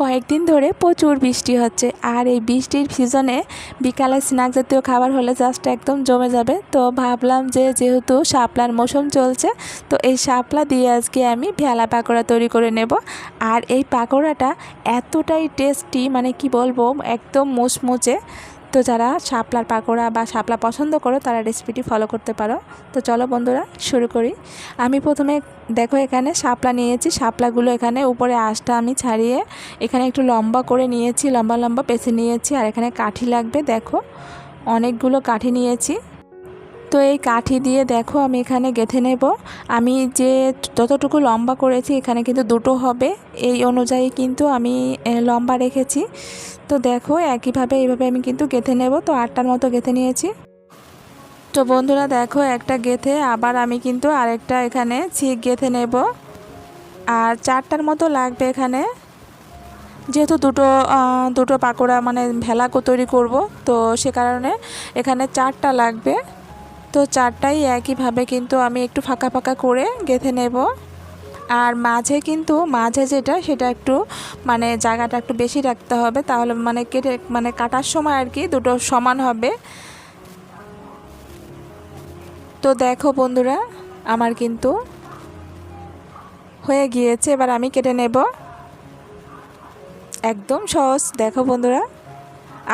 কয়েকদিন ধরে প্রচুর বৃষ্টি হচ্ছে। আর এই বৃষ্টির সিজনে বিকালে স্ন্যাক জাতীয় খাবার হলে জাস্ট একদম জমে যাবে। তো ভাবলাম যে যেহেতু শাপলার মৌসুম চলছে, তো এই শাপলা দিয়ে আজকে আমি ভেলা পাকোড়া তৈরি করে নেব। আর এই পাকোড়াটা এতটাই টেস্টি মানে কি বলব, একদম মুচমুচে। তো যারা শাপলার পাকোড়া বা শাপলা পছন্দ করো, তারা রেসিপিটি ফলো করতে পারো। তো চলো বন্ধুরা, শুরু করি। আমি প্রথমে দেখো এখানে শাপলা নিয়েছি। শাপলাগুলো এখানে উপরে আঁশটা আমি ছাড়িয়ে এখানে একটু লম্বা করে নিয়েছি, লম্বা লম্বা পেঁচে নিয়েছি। আর এখানে কাঠি লাগবে, দেখো। অনেকগুলো কাঠি নিয়েছি। তো এই কাঠি দিয়ে দেখো আমি এখানে গেঁথে নেব। আমি যে যতটুকু লম্বা করেছি এখানে কিন্তু দুটো হবে। এই অনুযায়ী কিন্তু আমি লম্বা রেখেছি। তো দেখো একইভাবে এইভাবে আমি কিন্তু গেঁথে নেব। তো আটটার মতো গেঁথে নিয়েছি। তো বন্ধুরা দেখো একটা গেঁথে, আবার আমি কিন্তু আরেকটা এখানে ছিক গেঁথে নেব। আর চারটার মতো লাগবে এখানে। যেহেতু দুটো দুটো পাকোড়া মানে ভেলা তৈরি করব, তো সে কারণে এখানে চারটা লাগবে। তো চারটাই একইভাবে কিন্তু আমি একটু ফাঁকা ফাঁকা করে গেঁথে নেব। আর মাঝে কিন্তু, মাঝে যেটা, সেটা একটু মানে জায়গাটা একটু বেশি রাখতে হবে, তাহলে মানে কেটে মানে কাটার সময় আর কি দুটো সমান হবে। তো দেখো বন্ধুরা, আমার কিন্তু হয়ে গিয়েছে, এবার আমি কেটে নেব। একদম সহজ, দেখো বন্ধুরা।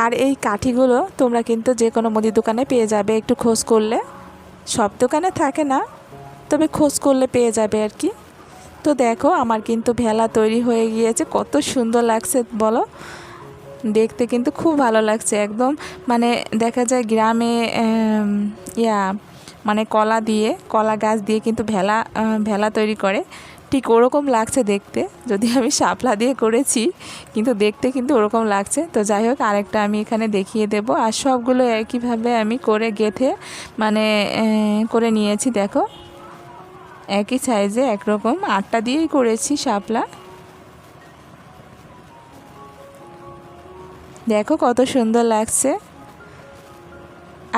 আর এই কাঠিগুলো তোমরা কিন্তু যে কোনো মুদির দোকানে পেয়ে যাবে। একটু খোঁজ করলে। সব দোকানে থাকে না, তবে খোঁজ করলে পেয়ে যাবে আর কি। তো দেখো, আমার কিন্তু ভেলা তৈরি হয়ে গিয়েছে। কত সুন্দর লাগছে, বলো? দেখতে কিন্তু খুব ভালো লাগছে, একদম। মানে দেখা যায় গ্রামে ইয়া মানে কলা দিয়ে, কলা গাছ দিয়ে কিন্তু ভেলা ভেলা তৈরি করে। ঠিক ওরকম লাগছে দেখতে। যদি আমি শাপলা দিয়ে করেছি, কিন্তু দেখতে কিন্তু ওরকম লাগছে। তো যাই হোক, আরেকটা আমি এখানে দেখিয়ে দেব। আর সবগুলো একইভাবে আমি করে গেথে মানে করে নিয়েছি, দেখো। একই সাইজে একরকম। আটটা দিয়েই করেছি শাপলা। দেখো কত সুন্দর লাগছে।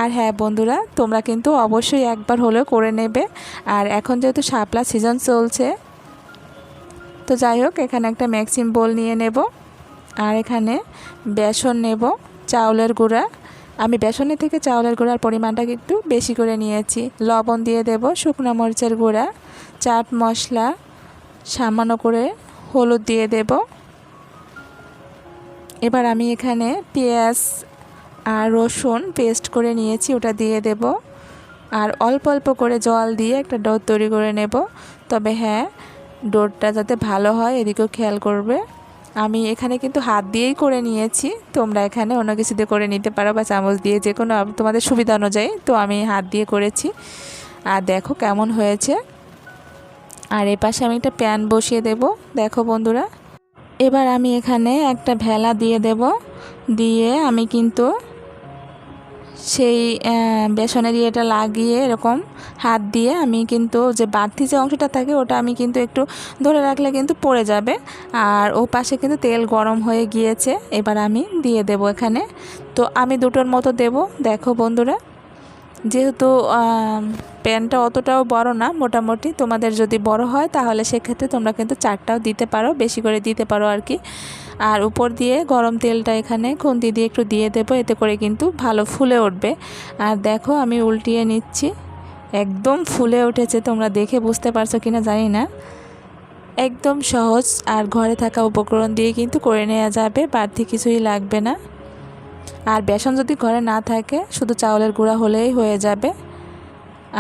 আর হ্যাঁ বন্ধুরা, তোমরা কিন্তু অবশ্যই একবার হলেও করে নেবে। আর এখন যেহেতু শাপলা সিজন চলছে তো যাই হোক, এখানে একটা ম্যাক্সিম বোল নিয়ে নেব আর এখানে বেসন নেব, চাউলের গুঁড়া। আমি বেসনের থেকে চাউলের গুঁড়ার পরিমাণটা একটু বেশি করে নিয়েছি। লবণ দিয়ে দেব শুকনো মরিচের গুঁড়া, চাট মশলা, সামান্য করে হলুদ দিয়ে দেব। এবার আমি এখানে পেঁয়াজ আর রসুন পেস্ট করে নিয়েছি, ওটা দিয়ে দেব। আর অল্প অল্প করে জল দিয়ে একটা ডো তৈরি করে নেব। তবে হ্যাঁ ডোরটা যাতে ভালো হয়, এদিকেও খেয়াল করবে। আমি এখানে কিন্তু হাত দিয়েই করে নিয়েছি। তোমরা এখানে অন্য কিছু দিয়ে করে নিতে পারো বা চামচ দিয়ে যে কোনো তোমাদের সুবিধা অনুযায়ী। তো আমি হাত দিয়ে করেছি। আর দেখো কেমন হয়েছে। আর এ পাশে আমি একটা প্যান বসিয়ে দেব। দেখো বন্ধুরা। এবার আমি এখানে একটা ভেলা দিয়ে দেব। দিয়ে আমি কিন্তু সেই বেসনের ইয়েটা লাগিয়ে এরকম হাত দিয়ে আমি কিন্তু যে বাড়তি যে অংশটা থাকে ওটা আমি কিন্তু একটু ধরে রাখলে কিন্তু পড়ে যাবে। আর ও পাশে কিন্তু তেল গরম হয়ে গিয়েছে, এবার আমি দিয়ে দেব এখানে। তো আমি দুটোর মতো দেব। দেখো বন্ধুরা, যেহেতু প্যানটা অতটাও বড় না, মোটামুটি। তোমাদের যদি বড় হয়, তাহলে সেক্ষেত্রে তোমরা কিন্তু চারটাও দিতে পারো, বেশি করে দিতে পারো আর কি। আর উপর দিয়ে গরম তেলটা এখানে খুন্তি দিয়ে একটু দিয়ে দেবো, এতে করে কিন্তু ভালো ফুলে উঠবে। আর দেখো, আমি উল্টিয়ে নিচ্ছি। একদম ফুলে উঠেছে, তোমরা দেখে বুঝতে পারছ কিনা জানি না। একদম সহজ, আর ঘরে থাকা উপকরণ দিয়ে কিন্তু করে নেওয়া যাবে, বাড়তি কিছুই লাগবে না। আর বেসন যদি ঘরে না থাকে, শুধু চাউলের গুঁড়া হলেই হয়ে যাবে।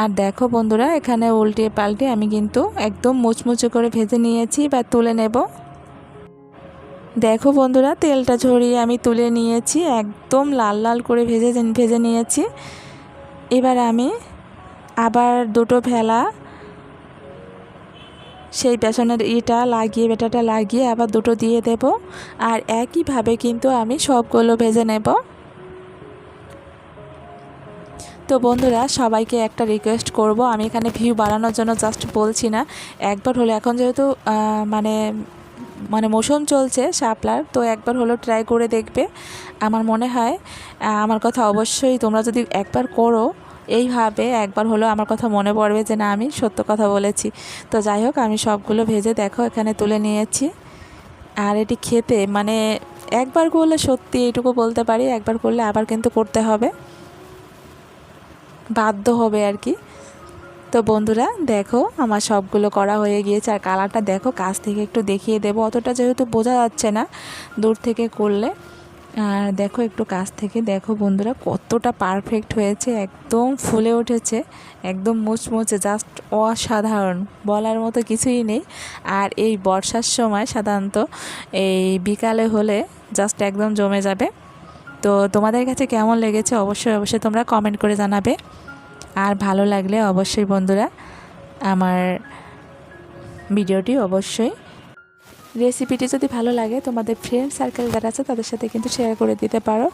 আর দেখো বন্ধুরা, এখানে উল্টে পাল্টে আমি কিন্তু একদম মুচমুচে করে ভেজে নিয়েছি বা তুলে নেব। দেখো বন্ধুরা, তেলটা ঝরিয়ে আমি তুলে নিয়েছি, একদম লাল লাল করে ভেজে ভেজে নিয়েছি। এবার আমি আবার দুটো ভেলা সেই বেসনের ইটা লাগিয়ে, বেটাটা লাগিয়ে আবার দুটো দিয়ে দেব। আর একইভাবে কিন্তু আমি সবগুলো ভেজে নেব। তো বন্ধুরা, সবাইকে একটা রিকোয়েস্ট করব। আমি এখানে ভিউ বাড়ানোর জন্য জাস্ট বলছি না। একবার হলো এখন যেহেতু মানে মানে মৌসুম চলছে শাপলার, তো একবার হলো ট্রাই করে দেখবে। আমার মনে হয় আমার কথা অবশ্যই তোমরা যদি একবার করো, এইভাবে একবার হলো আমার কথা মনে পড়বে যে না, আমি সত্য কথা বলেছি। তো যাই হোক, আমি সবগুলো ভেজে দেখো, এখানে তুলে নিয়েছি। আর এটি খেতে মানে একবার করলে সত্যি এইটুকু বলতে পারি, একবার করলে আবার কিন্তু করতে হবে। বাধ্য হবে আর কি। তো বন্ধুরা, দেখো, আমার সবগুলো করা হয়ে গিয়েছে আর কালারটা দেখো, কাছ থেকে একটু দেখিয়ে দেবো। অতটা যেহেতু বোঝা যাচ্ছে না দূর থেকে করলে। আর দেখো, একটু কাছ থেকে দেখো বন্ধুরা, কতটা পারফেক্ট হয়েছে, একদম ফুলে উঠেছে, একদম মুচমুচে জাস্ট অসাধারণ, বলার মতো কিছুই নেই। আর এই বর্ষার সময় সাধারণত এই বিকালে হলে জাস্ট একদম জমে যাবে। তো তোমাদের কাছে কেমন লেগেছে অবশ্যই অবশ্যই তোমরা কমেন্ট করে জানাবে। আর ভালো লাগলে অবশ্যই বন্ধুরা আমার ভিডিওটি অবশ্যই রেসিপিটি যদি ভালো লাগে, তোমাদের ফ্রেন্ড সার্কেল যারা আছে তাদের সাথে কিন্তু শেয়ার করে দিতে পারো।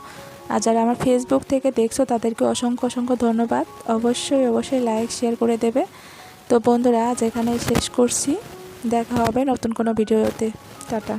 আর যারা আমার ফেসবুক থেকে দেখছ তাদেরকে অসংখ্য অসংখ্য ধন্যবাদ। অবশ্যই অবশ্যই লাইক শেয়ার করে দেবে। তো বন্ধুরা, আজ এখানে শেষ করছি। দেখা হবে নতুন কোনো ভিডিওতে। টাটা।